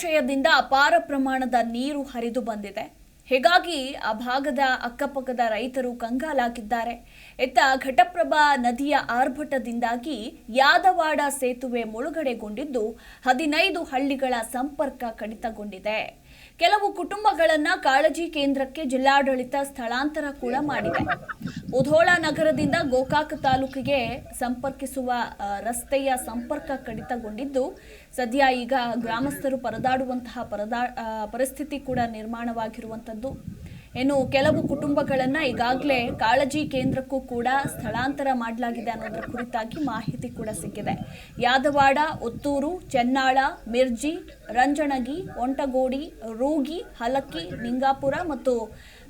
ಜಲಾಶಯದಿಂದ ಅಪಾರ ಪ್ರಮಾಣದ ನೀರು ಹರಿದು ಬಂದಿದೆ. ಹೀಗಾಗಿ ಆ ಭಾಗದ ಅಕ್ಕಪಕ್ಕದ ರೈತರು ಕಂಗಾಲಾಗಿದ್ದಾರೆ. ಇತ್ತ ಘಟಪ್ರಭಾ ನದಿಯ ಆರ್ಭಟದಿಂದಾಗಿ ಯಾದವಾಡ ಸೇತುವೆ ಮುಳುಗಡೆಗೊಂಡಿದ್ದು ಹದಿನೈದು ಹಳ್ಳಿಗಳ ಸಂಪರ್ಕ ಕಡಿತಗೊಂಡಿದೆ. ಕೆಲವು ಕುಟುಂಬಗಳನ್ನ ಕಾಳಜಿ ಕೇಂದ್ರಕ್ಕೆ ಜಿಲ್ಲಾಡಳಿತ ಸ್ಥಳಾಂತರ ಕೂಡ ಮಾಡಿದೆ. ಉಧೋಳ ನಗರದಿಂದ ಗೋಕಾಕ್ ತಾಲೂಕಿಗೆ ಸಂಪರ್ಕಿಸುವ ರಸ್ತೆಯ ಸಂಪರ್ಕ ಕಡಿತಗೊಂಡಿದ್ದು, ಸದ್ಯ ಈಗ ಗ್ರಾಮಸ್ಥರು ಪರದಾಡುವಂತಹ ಪರದಾ ಪರಿಸ್ಥಿತಿ ಕೂಡ ನಿರ್ಮಾಣವಾಗಿರುವಂಥದ್ದು ಇನ್ನು ಕೆಲವು ಕುಟುಂಬಗಳನ್ನ ಈಗಾಗಲೇ ಕಾಳಜಿ ಕೇಂದ್ರಕ್ಕೂ ಕೂಡ ಸ್ಥಳಾಂತರ ಮಾಡಲಾಗಿದೆ ಅನ್ನೋದರ ಕುರಿತಾಗಿ ಮಾಹಿತಿ ಕೂಡ ಸಿಕ್ಕಿದೆ. ಯಾದವಾಡ, ಒತ್ತೂರು, ಚೆನ್ನಾಳ, ಮಿರ್ಜಿ, ರಂಜಣಗಿ, ಒಂಟಗೋಡಿ, ರೂಗಿ, ಹಲಕ್ಕಿ, ನಿಂಗಾಪುರ ಮತ್ತು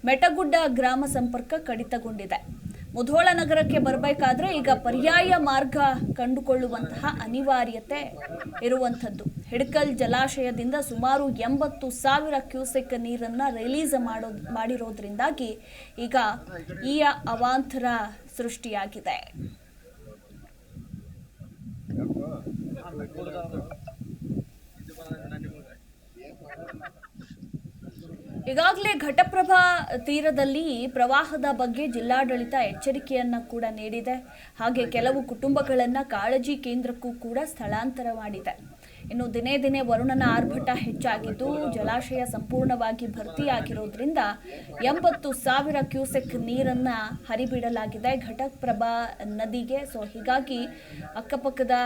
ಮೆಟಗುಡ್ಡ ಗ್ರಾಮ ಸಂಪರ್ಕ ಕಡಿತಗೊಂಡಿದೆ. ಮುಧೋಳ ನಗರಕ್ಕೆ ಬರಬೇಕಾದ್ರೆ ಈಗ ಪರ್ಯಾಯ ಮಾರ್ಗ ಕಂಡುಕೊಳ್ಳುವಂತಹ ಅನಿವಾರ್ಯತೆ ಇರುವಂಥದ್ದು. ಹಿಡಕಲ್ ಜಲಾಶಯದಿಂದ ಸುಮಾರು ಎಂಬತ್ತು ಸಾವಿರ ಕ್ಯೂಸೆಕ್ ನೀರನ್ನ ರಿಲೀಸ್ ಮಾಡೋ, ಮಾಡಿರೋದ್ರಿಂದಾಗಿ ಈಗ ಈ ಅವಾಂತರ ಸೃಷ್ಟಿಯಾಗಿದೆ. ಈಗಾಗಲೇ ಘಟಪ್ರಭಾ ತೀರದಲ್ಲಿ ಪ್ರವಾಹದ ಬಗ್ಗೆ ಜಿಲ್ಲಾಡಳಿತ ಎಚ್ಚರಿಕೆಯನ್ನ ಕೂಡ ನೀಡಿದೆ. ಹಾಗೆ ಕೆಲವು ಕುಟುಂಬಗಳನ್ನ ಕಾಳಜಿ ಕೇಂದ್ರಕ್ಕೂ ಕೂಡ ಸ್ಥಳಾಂತರ ಮಾಡಿದೆ. ಇನ್ನು ದಿನೇ ದಿನೇ ವರುಣನ ಆರ್ಭಟ ಹೆಚ್ಚಾಗಿದ್ದು ಜಲಾಶಯ ಸಂಪೂರ್ಣವಾಗಿ ಭರ್ತಿಯಾಗಿರೋದ್ರಿಂದ ಎಂಬತ್ತು ಸಾವಿರ ಕ್ಯೂಸೆಕ್ ನೀರನ್ನ ಹರಿಬಿಡಲಾಗಿದೆ ಘಟಪ್ರಭಾ ನದಿಗೆ. ಸೊ ಹೀಗಾಗಿ ಅಕ್ಕಪಕ್ಕದ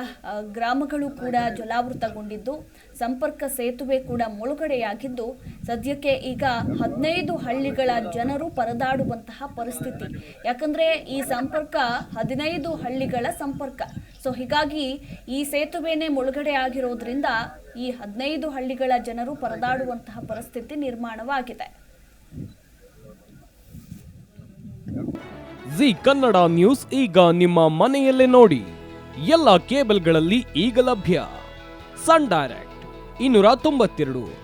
ಗ್ರಾಮಗಳು ಕೂಡ ಜಲಾವೃತಗೊಂಡಿದ್ದು, ಸಂಪರ್ಕ ಸೇತುವೆ ಕೂಡ ಮುಳುಗಡೆಯಾಗಿದ್ದು ಸದ್ಯಕ್ಕೆ ಈಗ ಹದಿನೈದು ಹಳ್ಳಿಗಳ ಜನರು ಪರದಾಡುವಂತಹ ಪರಿಸ್ಥಿತಿ. ಯಾಕಂದ್ರೆ ಈ ಸಂಪರ್ಕ ಹದಿನೈದು ಹಳ್ಳಿಗಳ ಸಂಪರ್ಕ. ಸೊ ಹೀಗಾಗಿ ಈ ಸೇತುವೆನೇ ಮುಳುಗಡೆ ಆಗಿರೋದ್ರಿಂದ ಈ ಹದಿನೈದು ಹಳ್ಳಿಗಳ ಜನರು ಪರದಾಡುವಂತಹ ಪರಿಸ್ಥಿತಿ ನಿರ್ಮಾಣವಾಗಿದೆ. ಜಿ ಕನ್ನಡ ನ್ಯೂಸ್ ಈಗ ನಿಮ್ಮ ಮನೆಯಲ್ಲೇ ನೋಡಿ. ಎಲ್ಲ ಕೇಬಲ್ಗಳಲ್ಲಿ ಈಗ ಲಭ್ಯ. ಸನ್ ಡೈರೆಕ್ಟ್ ಇನ್ನೂರ ತೊಂಬತ್ತೆರಡು.